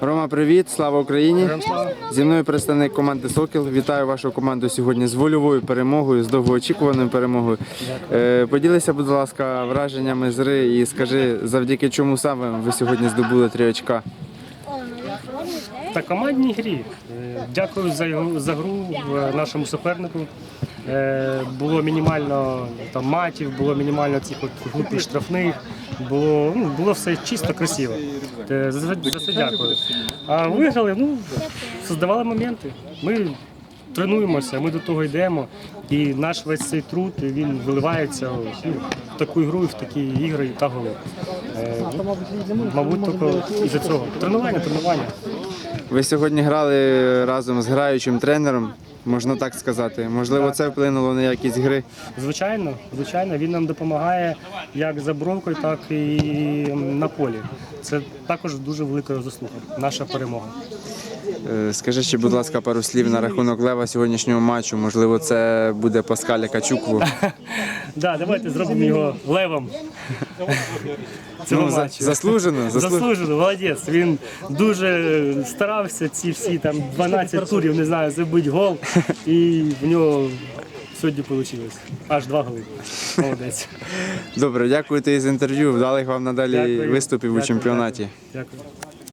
Рома, привіт, слава Україні! Зі мною представник команди Сокіл. Вітаю вашу команду сьогодні з вольовою перемогою, з довгоочікуваною перемогою. Е, Поділися, будь ласка, враженнями з гри і скажи, завдяки чому саме ви сьогодні здобули три очка. Та командній грі. Е, Дякую за, його- за гру нашому супернику. Е, Було мінімально там, матів, було мінімально цих от глупих штрафних. Було, ну, було все чисто, красиво. Е, За, за це дякую. А виграли, ну, создавали моменти. Ми тренуємося, ми до того йдемо. І наш весь цей труд він виливається ну, в таку ігру, в такі ігри та голи. Е, ну, Мабуть, тільки із-за цього. Тренування, тренування. Ви сьогодні грали разом з граючим тренером, можна так сказати. Можливо, це вплинуло на якість гри. Звичайно, звичайно, він нам допомагає як за бровкою, так і на полі. Це також дуже велика заслуга. Наша перемога. Е, Скажи ще, будь ласка, пару слів на рахунок лева сьогоднішнього матчу. Можливо, це буде Паскаля Качукву. Да, давайте зробимо його левом. Цього Ну, за- матчу. заслужено, заслужено. Заслужено, молодець. Він дуже старався ці всі там 12 турів, не знаю, забити гол. І в нього сьогодні вийшло. Аж два голи. Молодець. Добре, дякую тобі за інтерв'ю. Вдалих вам надалі Дякую. виступів у Дякую, чемпіонаті. Дякую.